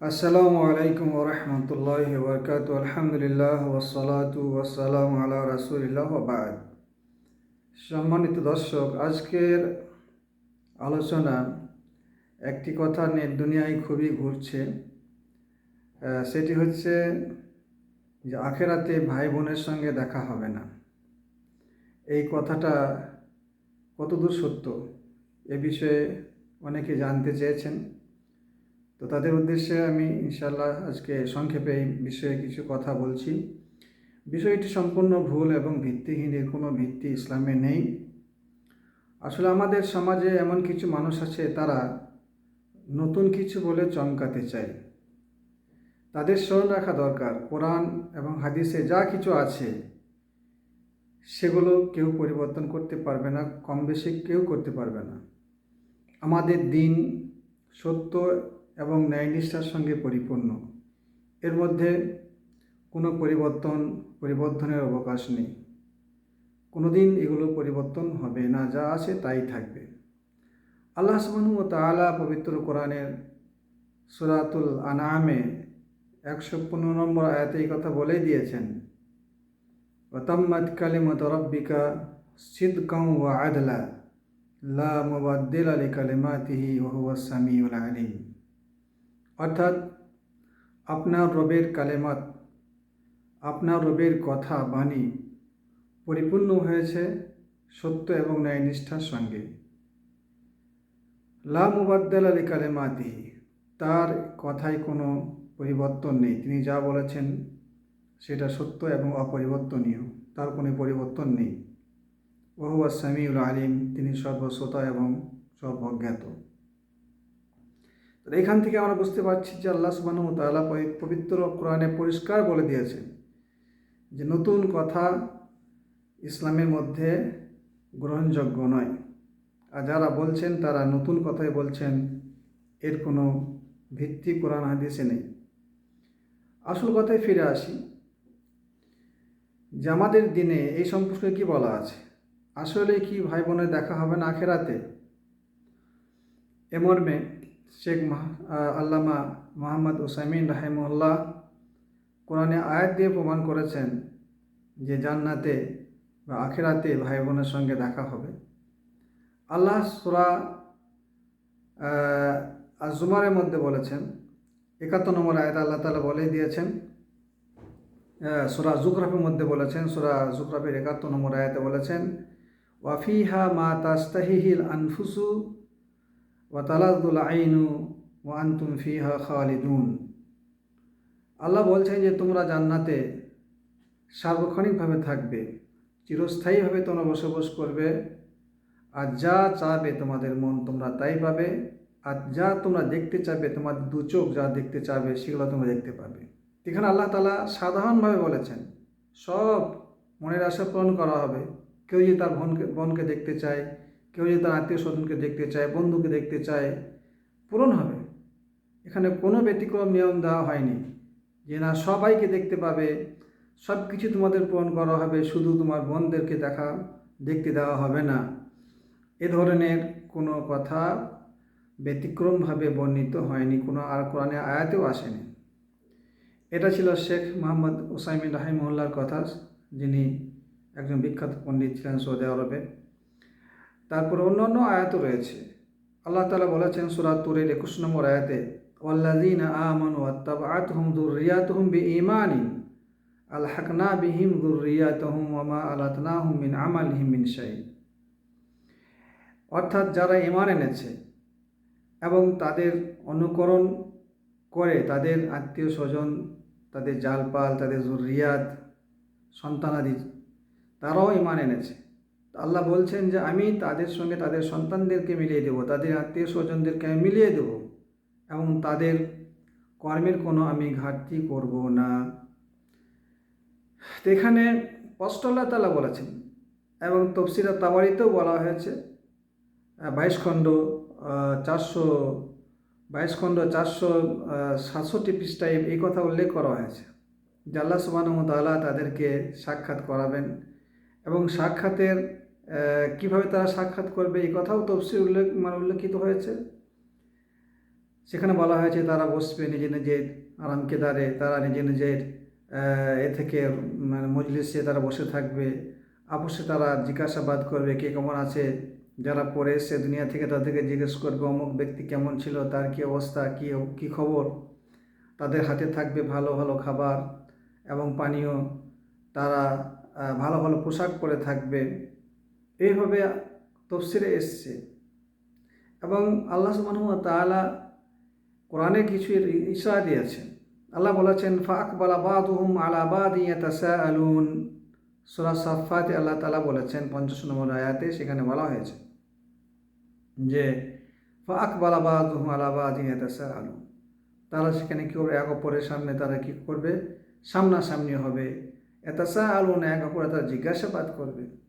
আসসালামু আলাইকুম ওরহমতুল্লাহ বরকাত আলহামদুলিল্লাহ ওসালাতু ওয়াসালাম আলা রাসুলিল্লাহ বাদ। সম্মানিত দর্শক, আজকের আলোচনা একটি কথা নেট দুনিয়ায় খুবই ঘুরছে। সেটি হচ্ছে যে আখেরাতে ভাই বোনের সঙ্গে দেখা হবে না। এই কথাটা কতদূর সত্য? এ বিষয়ে অনেকে জানতে চেয়েছেন। তো তাদের উদ্দেশ্যে আমি ইনশাল্লাহ আজকে সংক্ষেপে এই বিষয়ে কিছু কথা বলছি। বিষয়টি সম্পূর্ণ ভুল এবং ভিত্তিহীন, এর কোনো ভিত্তি ইসলামে নেই। আসলে আমাদের সমাজে এমন কিছু মানুষ আছে, তারা নতুন কিছু বলে চমকাতে চায়। তাদের স্মরণ রাখা দরকার, কোরআন এবং হাদিসে যা কিছু আছে, সেগুলো কেউ পরিবর্তন করতে পারবে না কম বেশি কেউ করতে পারবে না। আমাদের দিন সত্য এবং ন্যায়নিষ্ঠার সঙ্গে পরিপূর্ণ। এর মধ্যে কোনো পরিবর্তন পরিবর্তনের অবকাশ নেই। কোনোদিন এগুলো পরিবর্তন হবে না, যা আছে তাই থাকবে। আল্লাহ সুবহানাহু ও তাআলা পবিত্র কোরআনের সুরাতুল আনামে একশো পনেরো নম্বর আয়াতে এই কথা বলেই দিয়েছেন ওতাম্মাত কালিমত রব্বিকা সিদকাউ ওয়া আদলা, লা মুবাদ্দিলা লিকালিমাতিহি ওয়া হুয়াস সামিউল আলিম। অর্থাৎ আপনার রবের কালেমাত, আপনার রবের কথা, বাণী পরিপূর্ণ হয়েছে সত্য এবং ন্যায়নিষ্ঠার সঙ্গে। লা মুবাদ্দাল আলী কালেমাতি তার কথায় কোনো পরিবর্তন নেই। তিনি যা বলেছেন সেটা সত্য এবং অপরিবর্তনীয়, তার কোনো পরিবর্তন নেই। ওহুয়া সামিউল আলিম, তিনি সর্বশ্রোতা এবং সর্বজ্ঞাত। তো এখান থেকে আমরা বুঝতে পারছি যে আল্লাহ সুবহানাহু ওয়া তাআলা পবিত্র কোরআনে পরিষ্কার বলে দিয়েছেন যে নতুন কথা ইসলামের মধ্যে গ্রহণযোগ্য নয়। আর যারা বলছেন, তারা নতুন কথাই বলছেন, এর কোনো ভিত্তি কোরআন হাদিসে নেই। আসল কথায় ফিরে আসি যে আমাদের দিনে এই সম্পর্কে কি বলা আছে? আসলে কি ভাই বোনের দেখা হবে না আখেরাতে? এ মর্মে শেখ আল্লামা মোহাম্মদ ওসাইমিন রাহেমুল্লাহ কোরআনে আয়াত দিয়ে প্রমাণ করেছেন যে জান্নাতে বা আখেরাতে ভাই বোনের সঙ্গে দেখা হবে। আল্লাহ সুরা জুমারের মধ্যে বলেছেন, একাত্তর নম্বর আয়াত আল্লাহ তালা বলে দিয়েছেন সুরা জুকরাফের মধ্যে বলেছেন, সুরা জুকরাফের একাত্তর নম্বর আয়াতে বলেছেন ওয়াফিহা মা তাস্তাহিহিল আনফুসু ওয়াতালাদুল আইনু ওয়া আনতুম ফিহা খালিদুন। আল্লাহ বলছেন যে, তোমরা জান্নাতে সার্বক্ষণিকভাবে থাকবে, চিরস্থায়ীভাবে তোমরা বসবাস করবে, আর যা চাবে তোমাদের মন তোমরা তাই পাবে, আর যা তোমরা দেখতে চাবে তোমার দু চোখ যা দেখতে চাবে, সেগুলো তোমরা দেখতে পাবে। এখানে আল্লাহ তালা সাধারণভাবে বলেছেন, সব মনের আশা পূরণ করা হবে। কেউ যদি তার বোনকে বোনকে দেখতে চায় কেউ যদি তার আত্মীয় স্বজনকে দেখতে চায়, বন্ধুকে দেখতে চায়, পূরণ হবে। এখানে কোনো ব্যতিক্রম নিয়ম দেওয়া হয়নি যে না, সবাইকে দেখতে পাবে সব কিছু তোমাদের পূরণ করা হবে, শুধু তোমার বোনদেরকে দেখা, দেখতে দেওয়া হবে না। এ ধরনের কোনো কথা ব্যতিক্রমভাবে বর্ণিত হয়নি, কোনো আর কোরআনে আয়াতেও আসেনি। এটা ছিল শেখ মোহাম্মদ ওসাইমিন রাহিমুল্লার কথা, যিনি একজন বিখ্যাত পণ্ডিত ছিলেন সৌদি আরবে। তারপর অন্যান্য আয়াতও রয়েছে। আল্লাহ তালা বলেছেন সুরাত তুরের একুশ নম্বর আয়াতে, ওয়াল্লাযীন আমানু ওয়াত্তাবাআতহুম যুররিয়াতুহুম বিঈমানিন, আলহাকনা বিহিম যুররিয়াতুহুম ওয়া মা আলাতনাহুম মিন আমালিহিম মিন শাই অর্থাৎ যারা ঈমান এনেছে এবং তাদের অনুকরণ করে তাদের আত্মীয় স্বজন, তাদের জালপাল, তাদের জুরিয়াত সন্তানাদি, তারাও ইমান এনেছে। আল্লাহ বলছেন যে আমি তাদের সঙ্গে তাদের সন্তানদেরকে মিলিয়ে দেব, তাদের আত্মীয় স্বজনদেরকে আমি মিলিয়ে দেব এবং তাদের কর্মের কোনো আমি ঘাটতি করব না। এখানে স্পষ্ট আল্লাহ তালা বলেছেন এবং তফসিরা তাবারিতেও বলা হয়েছে বাইশ খণ্ড চারশো, বাইশ খণ্ড, চারশো সাতষট্টি পৃষ্ঠায় এই কথা উল্লেখ করা হয়েছে যে আল্লাহ সুবাহ তাদেরকে সাক্ষাৎ করাবেন এবং সাক্ষাতের কীভাবে তারা সাক্ষাৎ করবে? এই কথাও তফসির উল্লেখ মানে উল্লেখিত হয়েছে। সেখানে বলা হয়েছে, তারা বসবে নিজে নিজের আরাম কেদারে, তারা নিজের নিজের এ থেকে মানে মজলিসে তারা বসে থাকবে। আপসে তারা জিজ্ঞাসাবাদ করবে, কে কেমন আছে? যারা পড়ে এসছে দুনিয়া থেকে তাদেরকে জিজ্ঞেস করবে, অমুক ব্যক্তি কেমন ছিল, তার কি অবস্থা, কি কি খবর? তাদের হাতে থাকবে ভালো ভালো খাবার এবং পানীয়। তারা ভালো ভালো পোশাক পরে থাকবে। এইভাবে তফসিরে এসছে। এবং আল্লাহ সুবহানাহু ওয়া তাআলা কোরআনে কিছু ইশারা দিয়েছেন। আল্লাহ বলেছেন ফাক বালা বাদুহুম আলা বাদি ইয়াতাসাআলুন। সূরা সাফফাতে আল্লাহ তালা বলেছেন, পঞ্চাশ নম্বর আয়াতে সেখানে বলা হয়েছে যে ফাক বালা বাদুহুম আলা বাদি ইয়াতাসাআলুন। তারা সেখানে কি করবে? এক অপরের সামনে তারা কী করবে? সামনাসামনি হবে। ইয়াতাসাআলুন? এক অপরে তারা জিজ্ঞাসাবাদ করবে।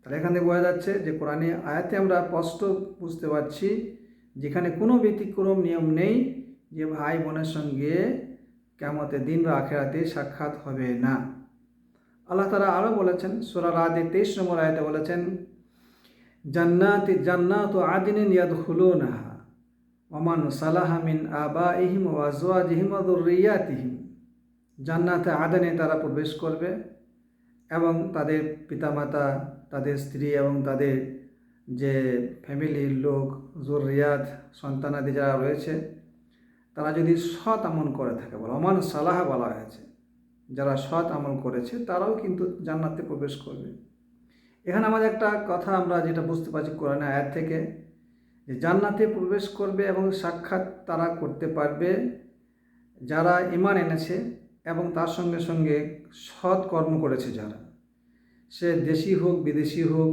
তাহলে এখান থেকে বোঝা যাচ্ছে যে কোরআনে আয়াতে আমরা স্পষ্ট বুঝতে পারছি যেখানে কোনো ব্যতিক্রম নিয়ম নেই যে ভাই বোনের সঙ্গে কেমতের দিন বা আখেরাতে সাক্ষাৎ হবে না। আল্লাহ তারা আরও বলেছেন, সোরা রাতে তেইশ নম্বর আয়তে বলেছেন, জান্নাতি জান্নাত ও আদিনিন ইয়াদ হুলো নাহা ওমান সালাহা মিন আবা ইহিম ওয়াজোয়া জিহিম রিয়াতিহিম জান্নাতে আদানে তারা প্রবেশ করবে এবং তাদের পিতামাতা তাদের স্ত্রী এবং তাদের যে ফ্যামিলির লোক জোরিয়াত সন্তানাদি যারা রয়েছে, তারা যদি সৎ আমল করে থাকে বলে অমান সালাহ বলা হয়েছে, যারা সৎ আমল করেছে, তারাও কিন্তু জান্নাতে প্রবেশ করবে। এখানে আমাদের একটা কথা আমরা যেটা বুঝতে পারছি কোরআনে আয়াত থেকে, যে জান্নাতে প্রবেশ করবে এবং সাক্ষাৎ তারা করতে পারবে, যারা ইমান এনেছে এবং তার সঙ্গে সঙ্গে সৎ কর্ম করেছে যারা। সে দেশি হোক, বিদেশি হোক,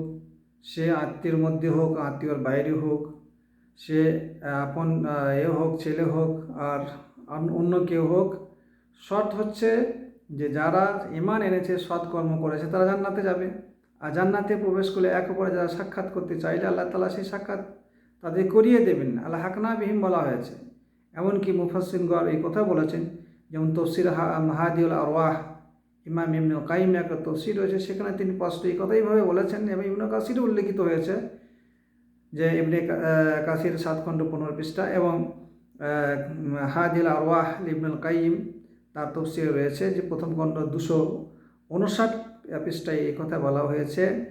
সে আত্মীয়র মধ্যে হোক, আত্মীয়র বাইরে হোক, সে আপন এ হোক, ছেলে হোক, আর অন্য কেউ হোক, শর্ত হচ্ছে যে যারা ইমান এনেছে সৎকর্ম করেছে, তারা জান্নাতে যাবে। আর জান্নাতে প্রবেশ করলে এক অপরে যারা সাক্ষাৎ করতে চাইলে আল্লাহ তালা সেই সাক্ষাৎ তাদের করিয়ে দেবেন। আল্লাহ হাকনা বিহীন বলা হয়েছে। এমনকি মুফাসিনগড় এই কথা বলেছেন, যেমন তফসির হাদিউল আরওয়াহ ইমাম ইবনুল কাইম একটা তফসির রয়েছে সেখানে তিনি স্পষ্ট এই কথাইভাবে বলেছেন এবং ইবনু কাসিরও উল্লেখিত হয়েছে যে ইবনে কা- আহ, কাসির সাত খণ্ড পনেরো পৃষ্ঠা এবং হাদিল আরওয়াহ ইবনুল কাইম তার তফসির রয়েছে যে প্রথম খণ্ড দুশো উনষাট পৃষ্ঠায় এই কথা বলা হয়েছে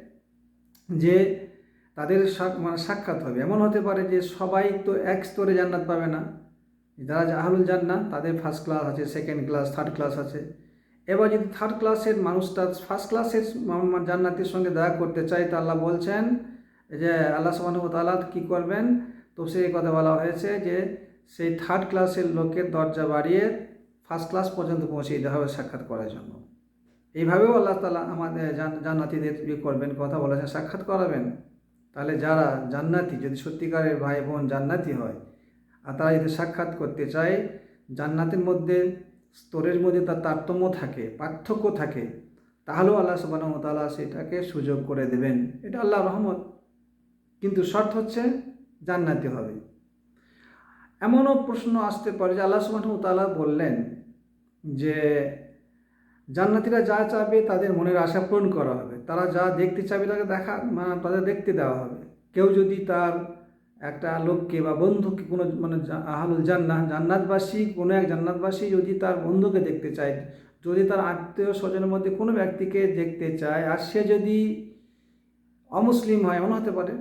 যে তাদের মানে সাক্ষাৎ হবে। এমন হতে পারে যে সবাই তো এক স্তরে জান্নাত পাবে না। যারা আহলুল জান্নাত তাদের ফার্স্ট ক্লাস আছে সেকেন্ড ক্লাস থার্ড ক্লাস আছে। এবার যদি থার্ড ক্লাসের মানুষটা ফার্স্ট ক্লাসের জান্নাতের সঙ্গে দেখা করতে চায়, তা আল্লাহ বলছেন যে, আল্লাহ তাআলা কী করবেন? তো সেই কথা বলা হয়েছে যে, সেই থার্ড ক্লাসের লোকের দরজা বাড়িয়ে ফার্স্ট ক্লাস পর্যন্ত পৌঁছে দেওয়া হবে সাক্ষাৎ করার জন্য। এইভাবেও আল্লাহ তালা আমাদের জান- জান্নাতীদের ইয়ে করবেন, কথা বলেছেন, সাক্ষাৎ করাবেন। তাহলে যারা জান্নাতি, যদি সত্যিকারের ভাই বোন জান্নাতি হয়, আর তারা যদি সাক্ষাৎ করতে চায়, জান্নাতের মধ্যে স্তরের মধ্যে তার তারতম্য থাকে, পার্থক্য থাকে, তাহলেও আল্লাহ ওয়া সেটাকে সুযোগ করে দেবেন। এটা আল্লাহ রহমত। কিন্তু শর্ত হচ্ছে জান্নাতি হবে। এমনও প্রশ্ন আসতে পারে যে আল্লাহ ওয়া বললেন যে জান্নাতিরা যা চাবে তাদের মনের আশা পূরণ করা হবে। তারা যা দেখতে চাবে তাকে দেখা মানে তাদের দেখতে দেওয়া হবে। কেউ যদি তার একটা লোককে বা বন্ধুকে কোনো মানে আহলুল জান্নাহ, জান্নাতবাসী, কোনো এক জান্নাতবাসী যদি তার বন্ধুকে দেখতে চায়, যদি তার আত্মীয় স্বজনের মধ্যে কোনো ব্যক্তিকে দেখতে চায়, আর সে যদি অমুসলিম হয় এমন হতে পারে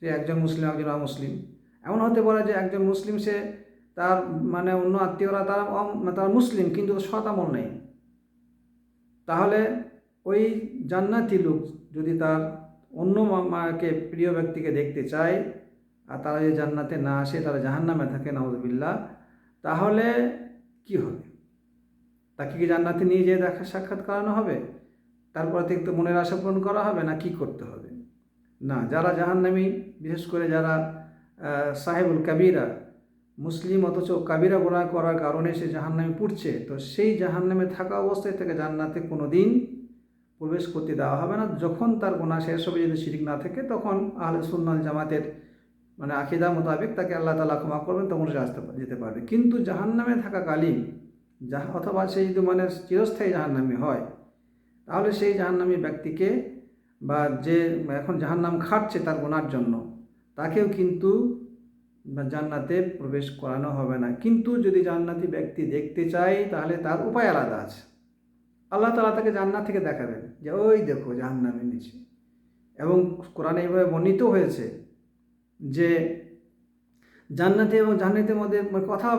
যে একজন মুসলিম, একজন অমুসলিম। এমন হতে পারে যে একজন মুসলিম, সে তার মানে অন্য আত্মীয়রা তারা অম- তারা মুসলিম, কিন্তু সৎ আমল নেই। তাহলে ওই জান্নাতি লোক যদি তার অন্য মাকে, প্রিয় ব্যক্তিকে দেখতে চায় আর তারা যদি জান্নাতে না আসে তারা জাহান্নামে থাকে নওয়াজবিল্লা তাহলে কি হবে? তাকে কি জান্নাতে নিয়ে যেয়ে দেখা সাক্ষাৎ করানো হবে? তারপর থেকে তো মনের আশা পূরণ করা হবে না কি করতে হবে? না, যারা জাহান্নামী, বিশেষ করে যারা সাহেবুল কাবিরা, মুসলিম অথচ কাবিরা গোনা করার কারণে সে জাহান্নামে পুড়ছে, তো সেই জাহান্নামে থাকা অবস্থায় থেকে জান্নাতে কোনো দিন প্রবেশ করতে দেওয়া হবে না। যখন তার গোনা শেষ হবে, যদি শিরিক না থাকে, তখন আহলে সুন্নাল জামাতের মানে আকিদা মোতাবেক তাকে আল্লাহ তালা ক্ষমা করবেন, তখন সে আসতে যেতে পারবে। কিন্তু জাহান্নামে থাকাকালীন যা অথবা সে যদি মানে চিরস্থায়ী জাহান্নামী হয়, তাহলে সেই জাহান্নামী ব্যক্তিকে বা যে এখন জাহান্নাম খাটছে তার গোনার জন্য, তাকেও কিন্তু জান্নাতে প্রবেশ করানো হবে না। কিন্তু যদি জান্নাতি ব্যক্তি দেখতে চায়, তাহলে তার উপায় আলাদা আছে। আল্লাহ তালা তাকে জান্নাত থেকে দেখাবেন যে, ওই দেখো জাহান্নামের নিচে। এবং কোরআনে এইভাবে বর্ণিত হয়েছে যে জান্নাতি এবং জান্নাতের মধ্যে কথা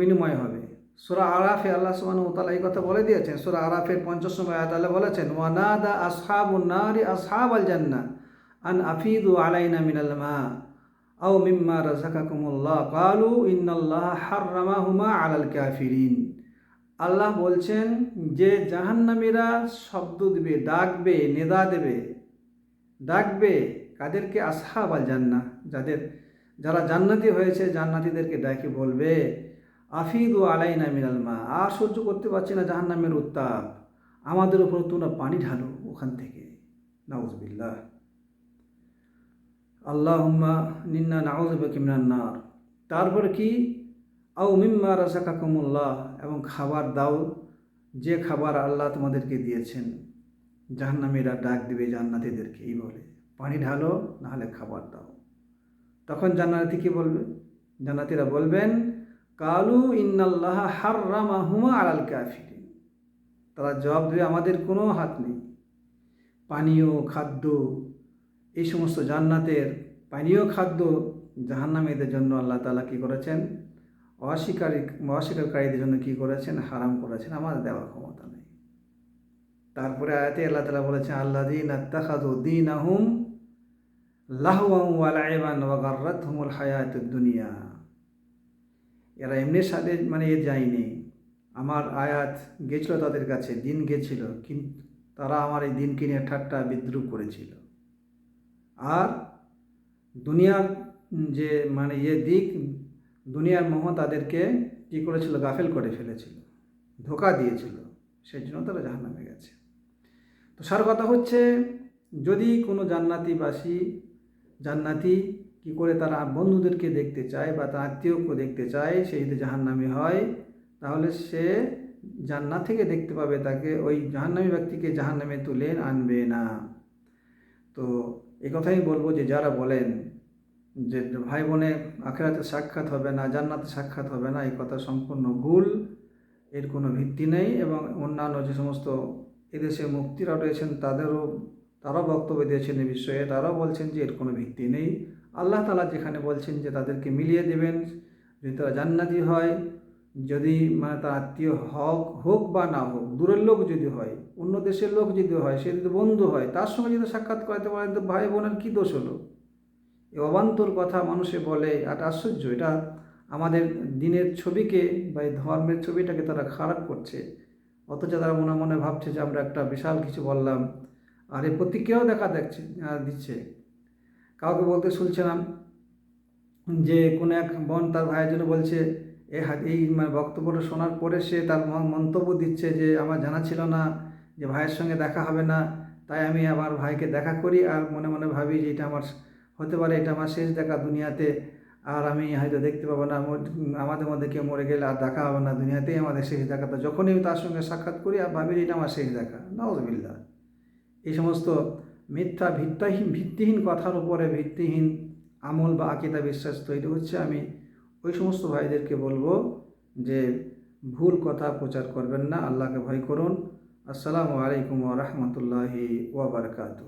বিনিময় হবে। সুরা আরাফে আল্লাহ সুবাহ তালা এই কথা বলে দিয়েছেন। সুরা আরাফের পঞ্চম আয়াত আল্লাহ বলেছেন ওয়ানাদা আসহাবুন নারি আসহাব আল জান্না আন আফিদু আলাইনা মিনাল মা আও মিম্মা রাজাকাকুমুল্লাহ কালু ইন্নাল্লাহ হাররামাহুমা আলাল কাফিরিন। আল্লাহ বলছেন, যে জাহান্নামীরা শব্দ দিবে, ডাকবে, নেদা দেবে, ডাকবে কাদেরকে আসহাব আল জান্না যাদের, যারা জান্নাতি হয়েছে, জান্নাতিদেরকে ডাকে বলবে, আফিদু আলাইনা মিনাল মা আর সহ্য করতে পারছি না জাহান্নামের উত্তাপ। আমাদের উপর তোমরা পানি ঢালো ওখান থেকে। নাউজবিল্লাহ। আল্লাহ নিন্না নাউজবিমিনান্নার তারপরে কি? আউ মিম্মা রাজাকাকুমুল্লাহ এবং খাবার দাও, যে খাবার আল্লাহ তোমাদেরকে দিয়েছেন। জাহান্নামীরা ডাক দিবে জান্নাতিদেরকে, এই বলে। পানি ঢালো, নাহলে খাবার দাও। তখন জান্নাতি কি বলবে? জান্নাতিরা বলবেন, কালু ইন্নাল্লাহ হাররামাহুমা আলাল কাফিরিন। তারা জবাব দেবে, আমাদের কোনো হাত নেই। পানীয়, খাদ্য, এই সমস্ত জান্নাতের পানীয় খাদ্য জাহান্নামীদের জন্য আল্লাহ তালা কী করেছেন? অস্বীকারী, অস্বীকারীদের জন্য কী করেছেন? হারাম করেছেন। আমাদের দেওয়ার ক্ষমতা নেই। তারপরে আয়াতে আল্লাহ তালা বলেছেন আল্লাহ দিন আত্মাখাদু দিন আহুম দুনিয়া। এরা এমনি সাথে মানে এ যায়নি। আমার আয়াত গেছিল তাদের কাছে, দিন গেছিল, কিন্তু তারা আমার এই দিনকে নিয়ে ঠাট্টা বিদ্রুপ করেছিল। আর দুনিয়ার যে মানে ইয়ে দিক, দুনিয়ার মোহ তাদেরকে কী করেছিল? গাফেল করে ফেলেছিল, ধোকা দিয়েছিল। সেই জন্য তারা জাহান্নামে গেছে। তো সার কথা হচ্ছে, যদি কোনো জান্নাতিবাসী জান্নাতি কি করে তারা বন্ধুদেরকে দেখতে চায় বা তার আত্মীয়কে দেখতে চায় সে যদি জাহান্নামি হয়, তাহলে সে জান্নাত থেকে দেখতে পাবে তাকে, ওই জাহান্নামী ব্যক্তিকে জাহান্নামে তুলে আনবে না। তো এই কথাই বলব যে যারা বলেন যে ভাই বোনে আখেরাতে সাক্ষাৎ হবে না, জান্নাতে সাক্ষাৎ হবে না, এই কথা সম্পূর্ণ ভুল, এর কোনো ভিত্তি নেই এবং অন্যান্য যে সমস্ত এদেশে মুক্তিরা রয়েছেন তাদেরও তারাও বক্তব্য দিয়েছেন এই বিষয়ে, তারাও বলছেন যে এর কোনো ভিত্তি নেই। আল্লাহ তালা যেখানে বলছেন যে তাদেরকে মিলিয়ে দেবেন, যদি তারা জান্নাতি হয়, যদি মানে তার আত্মীয় হক, হোক বা না হোক, দূরের লোক যদি হয়, অন্য দেশের লোক যদি হয়, সে যদি বন্ধু হয়, তার সঙ্গে যদি সাক্ষাৎ করাতে পারেন, তো ভাই বোনের কী দোষ হলো? এ অবান্তর কথা মানুষে বলে একটা আশ্চর্য, এটা আমাদের দিনের ছবিকে বা এই ধর্মের ছবিটাকে তারা খারাপ করছে। অথচ তারা মনে মনে ভাবছে যে আমরা একটা বিশাল কিছু বললাম আর এই প্রতিক্রিয়াও দেখা দেখছে দিচ্ছে। কাউকে বলতে শুনছিলাম যে কোনো এক বোন তার ভাইয়ের জন্য বলছে, এ এই মানে বক্তব্যটা শোনার পরে সে তার মন্তব্য দিচ্ছে যে, আমার জানা ছিল না যে ভাইয়ের সঙ্গে দেখা হবে না, তাই আমি আমার ভাইকে দেখা করি আর মনে মনে ভাবি যে এটা আমার হতে পারে, এটা আমার শেষ দেখা দুনিয়াতে। আর আমি হয়তো দেখতে পাবো না আমাদের মধ্যে কেউ মরে গেলে আর দেখা হবে না দুনিয়াতেই আমাদের শেষ দেখা। তো যখনই আমি তার সঙ্গে সাক্ষাৎ করি আর ভাবি যে এটা আমার শেষ দেখা। নওয়াজবিল্লা এই সমস্ত মিথ্যা ভিত্তাহীন, ভিত্তিহীন কথার উপরে ভিত্তিহীন আমল বা আকিদা বিশ্বাস তৈরি হচ্ছে। আমি ওই সমস্ত ভাইদেরকে বলব যে ভুল কথা প্রচার করবেন না। আল্লাহকে ভয় করুন। আসসালামু আলাইকুম রহমতুল্লাহি ওয়াবারকাতু